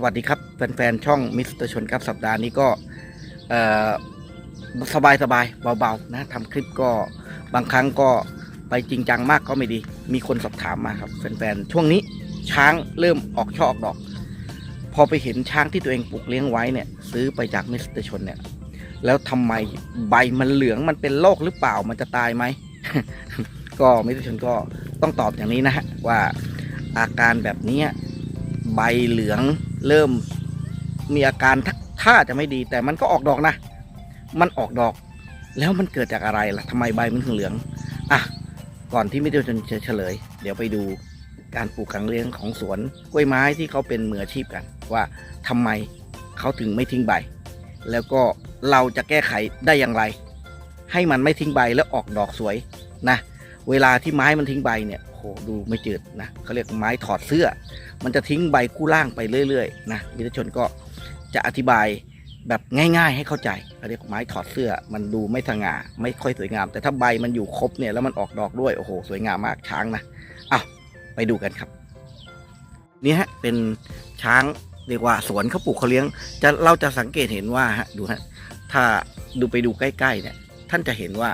สวัสดีครับแฟนๆช่องมิสเตอร์ชนครับสัปดาห์นี้ก็สบายสบายๆเบาๆนะทำคลิปก็บางครั้งก็ไปจริงจังมากก็ไม่ดี มีคนสอบถามมาครับแฟนๆช่วงนี้ช้างเริ่มออกช่อออกดอก พอไปเห็นช้างที่ตัวเองปลูกเลี้ยงไว้เนี่ย ซื้อไปจากมิสเตอร์ชนเนี่ย แล้วทำไมใบมันเหลืองมันเป็นโรคหรือเปล่ามันจะตายไหมก็มิสเตอร์ชนก็ต้องตอบอย่างนี้นะฮะว่าอาการแบบนี้ใบเหลือง เริ่มมีอาการท่าจะไม่ดี แต่มันก็ออกดอกนะ มันออกดอก แล้วมันเกิดจากอะไรล่ะทำไมใบมันถึงเหลืองอะก่อนที่มิเตอร์ชนจะเฉลย เดี๋ยวไปดูการปลูกกังเลี้ยงของสวนกล้วยไม้ที่เขาเป็นมืออาชีพกัน ว่าทำไมเขาถึงไม่ทิ้งใบ แล้วก็เราจะแก้ไขได้อย่างไร ให้มันไม่ทิ้งใบแล้วออกดอกสวยนะ เวลาที่ไม้มันทิ้งใบเนี่ย โหดูไม่จืดนะเขาเรียกไม้ถอดเสื้อ มันจะทิ้งใบคู่ล่างไปเรื่อยๆนะมิตรชนก็จะอธิบายแบบง่าย ๆ ให้เข้าใจเขาเรียกไม้ถอดเสื้อ มันดูไม่สง่าไม่ค่อยสวยงาม แต่ถ้าใบมันอยู่ครบเนี่ยแล้วมันออกดอกด้วยโอ้โหสวยงามมากช้างนะอ้าวไปดูกันครับนี่ฮะเป็นช้างเรียกว่าสวนเขาปลูกเขาเลี้ยง จะเราจะสังเกตเห็นว่าฮะดูฮะถ้าดูไปดูใกล้ๆเนี่ยท่านจะเห็นว่า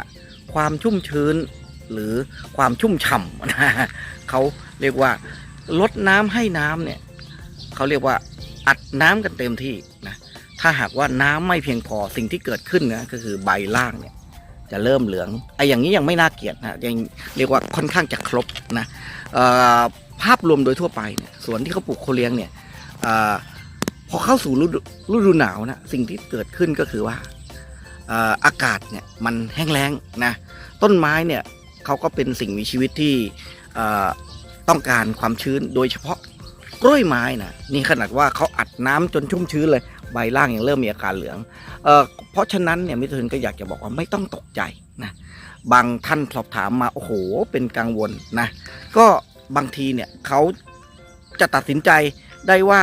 ความชุ่มชื้น หรือความชุ่มฉ่ำนะเขาเรียกว่าลดน้ำให้น้ำเนี่ยเขาเรียกว่าอัดน้ำกันเต็มที่นะถ้าหากว่าน้ำไม่เพียงพอสิ่งที่เกิดขึ้นนะก็คือใบล่างเนี่ยจะเริ่มเหลืองไอ้อย่างนี้ยังไม่น่าเกลียดนะยังเรียกว่าค่อนข้างจะครบนะภาพรวมโดยทั่วไปเนี่ยสวนที่เขาปลูกโคเลี้ยงเนี่ยอพอเข้าสู่ฤดูหนาวนะสิ่งที่เกิดขึ้นก็คือว่าอากาศเนี่ยมันแห้งแล้งนะต้นไม้เนี่ย เขาก็เป็นสิ่งมีชีวิตที่ต้องการความชื้นโดยเฉพาะกล้วยไม้นะนี่ขนาดว่าเขาอัดน้ำจนชุ่มชื้นเลยใบล่างยังเริ่มมีอาการเหลืองเอเพราะฉะนั้นเนี่ยมิตรชนก็อยากจะบอกว่าไม่ต้องตกใจนะบางท่านสอบถามมาโอ้โหเป็นกังวลนะก็บางทีเนี่ยเขาจะตัดสินใจได้ว่า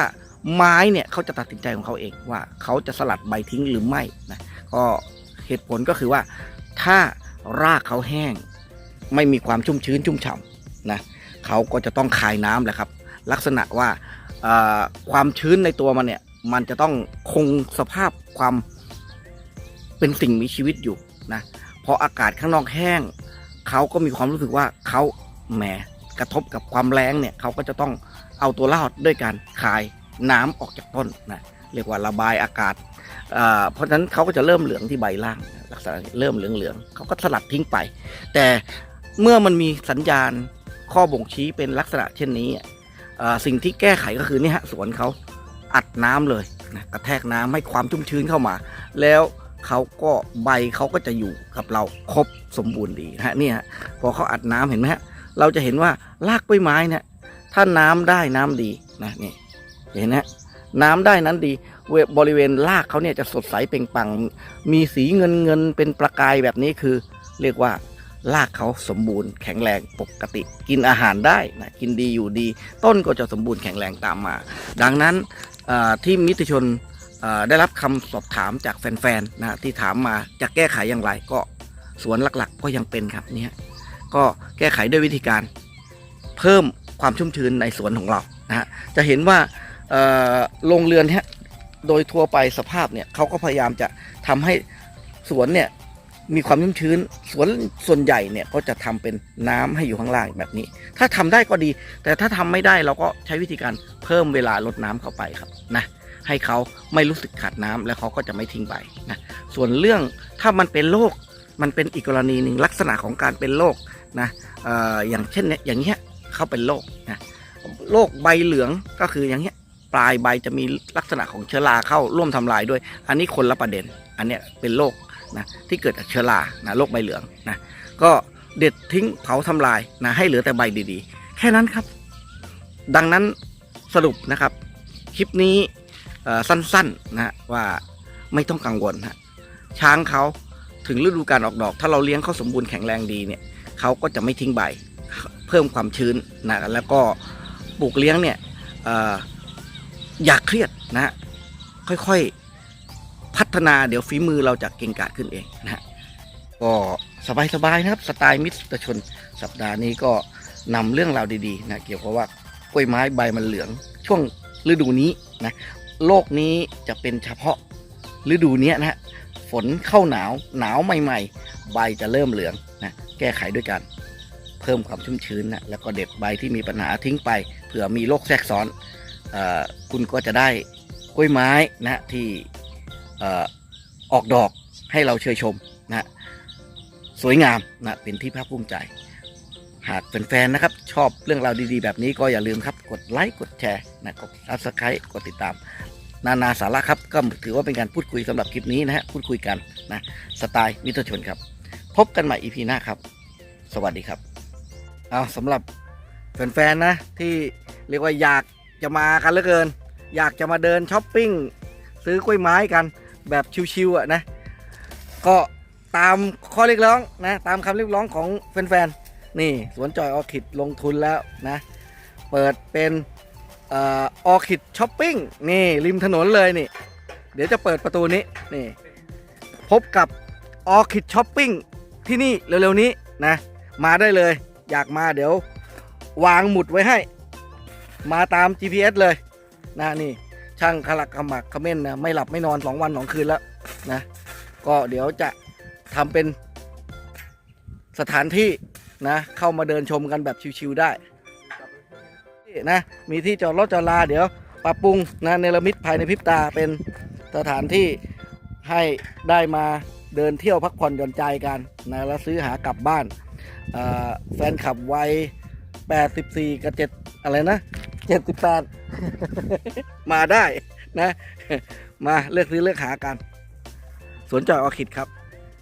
ไม้เนี่ยเขาจะตัดสินใจของเขาเองว่าเขาจะสลัดใบทิ้งหรือไม่นะก็เหตุผลก็คือว่าถ้ารากเขาแห้ง ไม่มีความชุ่มชื้นชุ่มฉ่ำนะเขาก็จะต้องคายน้ำแหละครับ ลักษณะว่าความชื้นในตัวมันเนี่ยมันจะต้องคงสภาพความเป็นสิ่งมีชีวิตอยู่นะพออากาศข้างนอกแห้ง เขาก็มีความรู้สึกว่าเขาแหมกระทบกับความแรงเนี่ยเขาก็จะต้องเอาตัวรอดด้วยการคายน้ำออกจากต้นนะเรียกว่าระบายอากาศ เพราะฉะนั้นเขาก็จะเริ่มเหลืองที่ใบล่างลักษณะเริ่มเหลืองๆเขาก็สลัดทิ้งไป แต่ เมื่อมันมีสัญญาณข้อบ่งชี้เป็นลักษณะเช่นนี้สิ่งที่แก้ไขก็คือนี่ฮะสวนเขาอัดน้ำเลยนะกระแทกน้ำให้ความชุ่มชื้นเข้ามา แล้วเขาก็ใบเขาก็จะอยู่กับเราครบสมบูรณ์ดีนะฮะนี่ฮะพอเขาอัดน้ำเห็นไหมฮะเราจะเห็นว่ารากกล้วยไม้เนี่ยถ้าน้ำได้น้ำดีนะนี่เห็นนะฮะน้ำได้นั้นดีเวบริเวณรากเขาเนี่ยจะสดใสเปล่งปัง มีสีเงินเงินเป็นประกายแบบนี้คือ เรียกว่า รากเขาสมบูรณ์แข็งแรงปกติ กินอาหารได้นะกินดีอยู่ดี ต้นก็จะสมบูรณ์แข็งแรงตามมา ดังนั้นที่มิตรชนได้รับคำสอบถามจากแฟนๆนะที่ถามมาจะแก้ไขอย่างไรก็สวนหลักๆ ก็ยังเป็นครับเนี่ยก็แก้ไขด้วยวิธีการเพิ่มความชุ่มชื้นในสวนของเรานะฮะจะเห็นว่าโรงเรือนเนี่ยโดยทั่วไปสภาพเนี่ยเขาก็พยายามจะทำให้สวนเนี่ย มีความชุ่มชื้นสวนส่วนใหญ่เนี่ยก็จะทำเป็นน้ำให้อยู่ข้างล่างแบบนี้ ถ้าทำได้ก็ดี แต่ถ้าทำไม่ได้เราก็ใช้วิธีการเพิ่มเวลาลดน้ำเข้าไปครับนะให้เขาไม่รู้สึกขาดน้ำแล้วเขาก็จะไม่ทิ้งใบนะส่วนเรื่องถ้ามันเป็นโรคมันเป็นอีกกรณีหนึ่งลักษณะของการเป็นโรคนะอออย่างเช่นเนี่ยอย่างเงี้ยเขาเป็นโรคนะโรคใบเหลืองก็คืออย่างเงี้ยปลายใบจะมีลักษณะของเชื้อราเข้าร่วมทำลายด้วย อันนี้คนละประเด็น อันเนี้ยเป็นโรค นะที่เกิดจากเชื้อรานะโรคใบเหลืองนะก็เด็ดทิ้งเผาทำลายนะให้เหลือแต่ใบดีๆ แค่นั้นครับ ดังนั้นสรุปนะครับคลิปนี้สั้นๆนะว่าไม่ต้องกังวลฮะช้างเขาถึงฤดูการออกดอก ถ้าเราเลี้ยงเขาสมบูรณ์แข็งแรงดีเนี่ยเขาก็จะไม่ทิ้งใบ เพิ่มความชื้นนะแล้วก็ปลูกเลี้ยงเนี่ยออย่าเครียดนะค่อยๆ พัฒนาเดี๋ยวฝีมือเราจะเก่งกาจขึ้นเองนะฮะก็สบายๆนะครับสไตล์มิสเตรชนสัปดาห์นี้ก็นำเรื่องราวดีๆนะเกี่ยวกับว่ากล้วยไม้ใบมันเหลือง ช่วงฤดูนี้นะโลกนี้จะเป็นเฉพาะฤดูนี้นะฮะฝนเข้าหนาวหนาวใหม่ ๆ ใบจะเริ่มเหลืองนะแก้ไขด้วยกันเพิ่มความชุ่มชื้นนะแล้วก็เด็ดใบที่มีปัญหาทิ้งไปเผื่อมีโรคแทรกซ้อนอคุณก็จะได้กล้วยไม้นะที่ ออกดอกให้เราเชยชมนะสวยงามนะเป็นที่ภาคภูมิใจ หากแฟนๆนะครับ ชอบเรื่องราวดีๆ แบบนี้ก็อย่าลืมครับ กดไลค์กดแชร์นะกดซับสไครต์กดติดตาม นานาสาระครับ ก็ถือว่าเป็นการพูดคุยสำหรับคลิปนี้นะฮะพูดคุยกันนะสไตล์มิตรชนครับ พบกันใหม่ EP หน้าครับ สวัสดีครับเอาสำหรับแฟนๆนะที่เรียกว่าอยากจะมากันเหลือเกิน อยากจะมาเดินช้อปปิ้งซื้อกล้วยไม้กัน แบบชิวๆอะนะ ก็ตามข้อเรียกร้องนะ ตามคำเรียกร้องของแฟนๆ นี่สวนจอยออคิดลงทุนแล้วนะ เปิดเป็นออคิดช้อปปิ้งนี่ริมถนนเลยนี่ เดี๋ยวจะเปิดประตูนี้นี่ พบกับออคิดช้อปปิ้งที่นี่เร็วๆนี้นะ มาได้เลย อยากมาเดี๋ยววางหมุดไว้ให้ มาตาม GPS เลยนะนี่ ช่างขลักขมักเขม้นนะไม่หลับไม่นอนสองวันสองคืนแล้วนะ ก็เดี๋ยวจะทำเป็นสถานที่นะ เข้ามาเดินชมกันแบบชิวๆได้นะมีที่จอดรถจอดลาเดี๋ยวปรับปรุงนะเนรมิตภายในพริบตาเป็นสถานที่ให้ได้มาเดินเที่ยวพักผ่อนหย่อนใจกันนะแล้วซื้อหากลับบ้านแฟนขับวัย 84 กับ 7 อะไรนะ ติดตามาได้นะ มาเลือกซื้อเลือกหากัน สวนจอยออคิดครับ